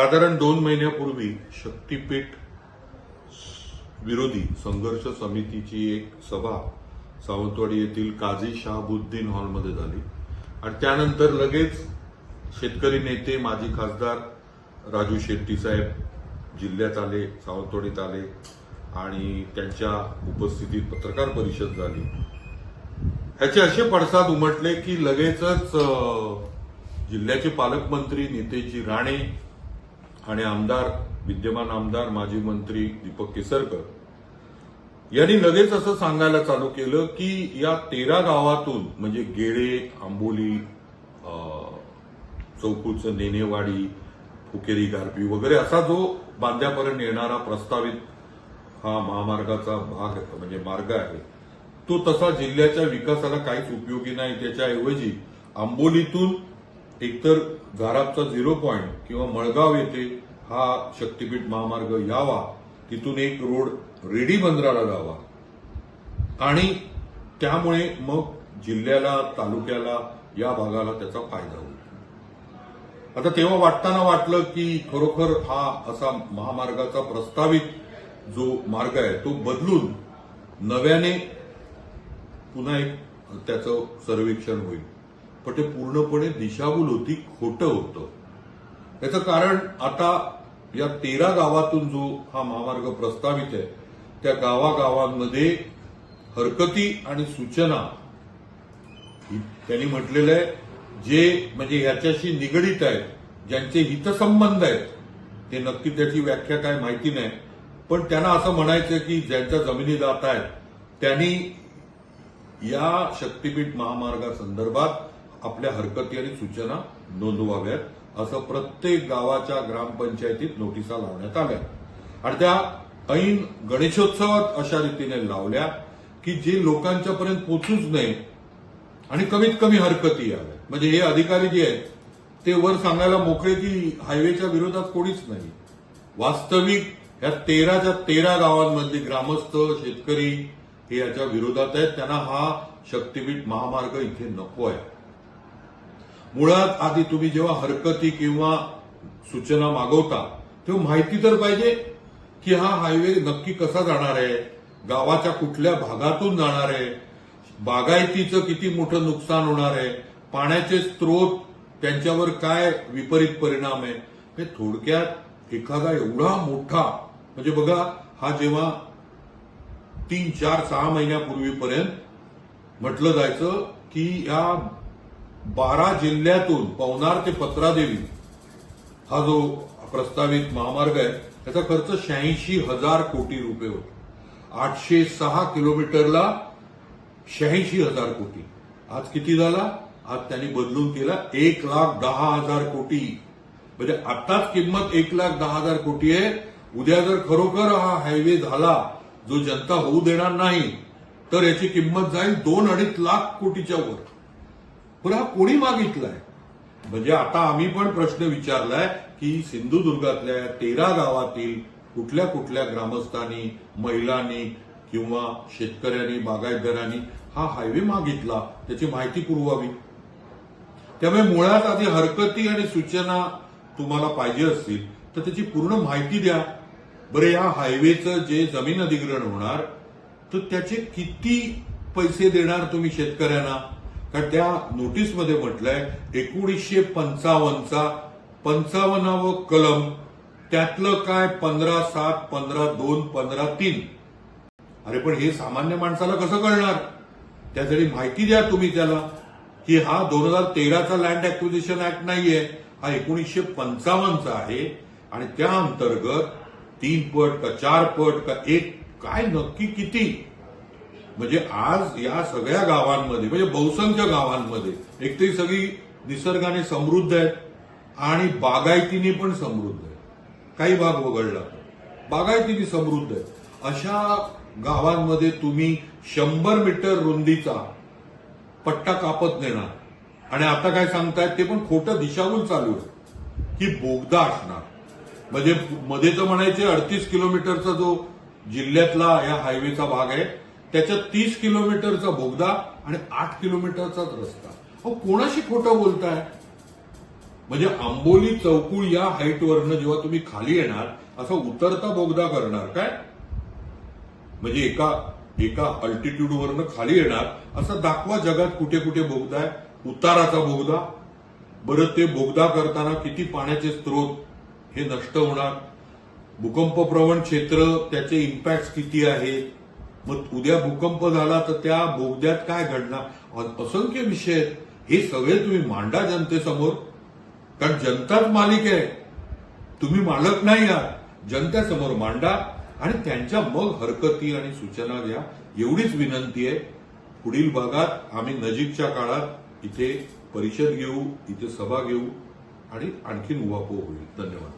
साधारण दोन महिन्यापूर्वी शक्तीपीठ विरोधी संघर्ष समितीची एक सभा सावंतवाडी येथील काझी शहाबुद्दीन हॉलमध्ये झाली. आणि त्यानंतर लगेच शेतकरी नेते माजी खासदार राजू शेट्टी साहेब जिल्ह्यात आले सावंतवाडीत आले आणि त्यांच्या उपस्थितीत पत्रकार परिषद झाली. ह्याचे असे पडसाद उमटले की लगेचच जिल्ह्याचे पालकमंत्री नेतेजी राणे आणि आमदार विद्यमान आमदार माजी मंत्री दीपक केसरकर यांनी लगेच असं सांगायला चालू केलं की या तेरा गावातून म्हणजे गेडे आंबोली चौकूचं नेनेवाडी फुकेरी गारपी वगैरे असा जो बांध्यापर्यंत येणारा प्रस्तावित हा महामार्गाचा भाग म्हणजे मार्ग आहे तो तसा जिल्ह्याच्या विकासाला काहीच उपयोगी नाही. त्याच्याऐवजी आंबोलीतून एकतर घारापचा झिरो पॉईंट किंवा मळगाव येथे हा शक्तीपीठ महामार्ग यावा तिथून एक रोड रेडी बंदराला जावा. आणि त्यामुळे मग जिल्ह्याला तालुक्याला या भागाला त्याचा फायदा होईल. आता तेव्हा वाटताना वाटलं की खरोखर हा असा महामार्गाचा प्रस्तावित जो मार्ग आहे तो बदलून नव्याने पुन्हा एक त्याचं सर्वेक्षण होईल. पण ते पूर्णपणे दिशाभूल होती खोटं होतं. याचं कारण आता या तेरा गावातून जो हा महामार्ग प्रस्तावित आहे त्या गावागावांमध्ये हरकती आणि सूचना त्यांनी म्हटलेलं आहे जे म्हणजे ह्याच्याशी निगडीत आहेत ज्यांचे हितसंबंध आहेत ते नक्की त्याची व्याख्या काय माहिती नाही. पण त्यांना असं म्हणायचं की ज्यांच्या जमिनी जात आहेत त्यांनी या शक्तीपीठ महामार्गासंदर्भात आपल्या हरकती आणि सूचना नोंदवाव्यात असं प्रत्येक गावाच्या ग्रामपंचायतीत नोटिसा लावण्यात आल्या. आणि त्या ऐन गणेशोत्सवात अशा रीतीने लावल्या की जे लोकांच्या पर्यंत पोचूच नये आणि कमीत कमी हरकती याव्या म्हणजे हे अधिकारी जे आहेत ते वर सांगायला मोकळे की हायवेच्या विरोधात कोणीच नाही. वास्तविक या तेराच्या तेरा गावांमधली ग्रामस्थ शेतकरी हे याच्या विरोधात आहेत. त्यांना हा शक्तीपीठ महामार्ग इथे नको आहे. मुळात आधी तुम्ही जेव्हा हरकती किंवा सूचना मागवता तेव्हा माहिती तर पाहिजे की हा हायवे नक्की कसा जाणार आहे गावाच्या कुठल्या भागातून जाणार आहे बागायतीचं किती मोठं नुकसान होणार आहे पाण्याचे स्रोत त्यांच्यावर काय विपरीत परिणाम आहे हे थोडक्यात एखादा एवढा मोठा म्हणजे बघा हा जेव्हा तीन चार सहा महिन्यापूर्वीपर्यंत म्हटलं जायचं की या बारा जिल्ह्यातून पवनार ते पत्रादेवी हा जो प्रस्तावित महामार्ग आहे त्याचा खर्च शहाऐंशी हजार कोटी रुपये होता. आठशे सहा किलोमीटरला शहाऐंशी हजार कोटी. आज किती झाला? आज त्यांनी बदलून केला एक लाख दहा हजार कोटी. म्हणजे आताच किंमत एक लाख दहा हजार कोटी आहे. उद्या जर खरोखर हा हायवे झाला जो जनता होऊ देणार नाही तर याची किंमत जाईल दोन अडीच लाख कोटीच्या वर. पण हा कोणी मागितलाय? म्हणजे आता आम्ही पण प्रश्न विचारलाय की सिंधुदुर्गातल्या तेरा गावातील कुठल्या कुठल्या ग्रामस्थांनी महिलांनी किंवा शेतकऱ्यांनी बागायतदारांनी हा हायवे मागितला त्याची माहिती पुरवावी? त्यामुळे मुळात आधी हरकती आणि सूचना तुम्हाला पाहिजे असतील तर त्याची पूर्ण माहिती द्या. बरं या हायवेचं जे जमीन अधिग्रहण होणार तर त्याचे किती पैसे देणार तुम्ही शेतकऱ्यांना? का त्या नोटीसमध्ये म्हटलंय एकोणीसशे पंचावन्नचा पंचावन्नावं कलम त्यातलं काय पंधरा सात पंधरा दोन पंधरा तीन. अरे पण हे सामान्य माणसाला कसं कळणार? त्यासाठी माहिती द्या तुम्ही त्याला की हा दोन हजार तेराचा लँड अक्विजिशन ऍक्ट नाहीये हा एकोणीसशे पंचावन्नचा आहे आणि त्या अंतर्गत तीन पट का चार पट का एक काय नक्की किती? म्हणजे आज या सगळ्या गावांमध्ये म्हणजे बहुसंख्य गावांमध्ये एक ते सगळी निसर्गाने समृद्ध आहेत आणि बागायतीने पण समृद्ध आहे काही भाग वगळला बागायतीने समृद्ध आहे अशा गावांमध्ये तुम्ही शंभर मीटर रुंदीचा पट्टा कापत नेणार. आणि आता काय सांगतायत ते पण खोटं दिशाभूल चालू आहे. की बोगदा असणार. म्हणजे मध्ये तर म्हणायचे अडतीस किलोमीटरचा जो जिल्ह्यातला या हायवेचा भाग आहे त्याच्यात तीस किलोमीटरचा बोगदा आणि आठ किलोमीटरचाच रस्ता. अहो कोणाशी खोटं बोलताय? म्हणजे आंबोली चौकुळ या हाईटवरनं जेव्हा तुम्ही खाली येणार असा उतरता बोगदा करणार काय? म्हणजे एका एका अल्टिट्यूड वरनं खाली येणार असं दाखवा जगात कुठे कुठे बोगदा आहे. उताराचा बोगदा. बरं ते बोगदा करताना किती पाण्याचे स्रोत हे नष्ट होणार. भूकंपप्रवण क्षेत्र त्याचे इम्पॅक्ट किती आहेत मग उद्या भूकंप झाला तर त्या बोगद्यात काय घडणार? असंख्य विषय आहेत. हे सगळे तुम्ही मांडा जनतेसमोर. कारण जनताच मालिक आहे. तुम्ही मालक नाही आहात. जनतेसमोर मांडा आणि त्यांच्या मग हरकती आणि सूचना द्या. एवढीच विनंती आहे. पुढील भागात आम्ही नजीकच्या काळात इथे परिषद घेऊ इथे सभा घेऊ आणि आणखीन उभापो होईल. धन्यवाद.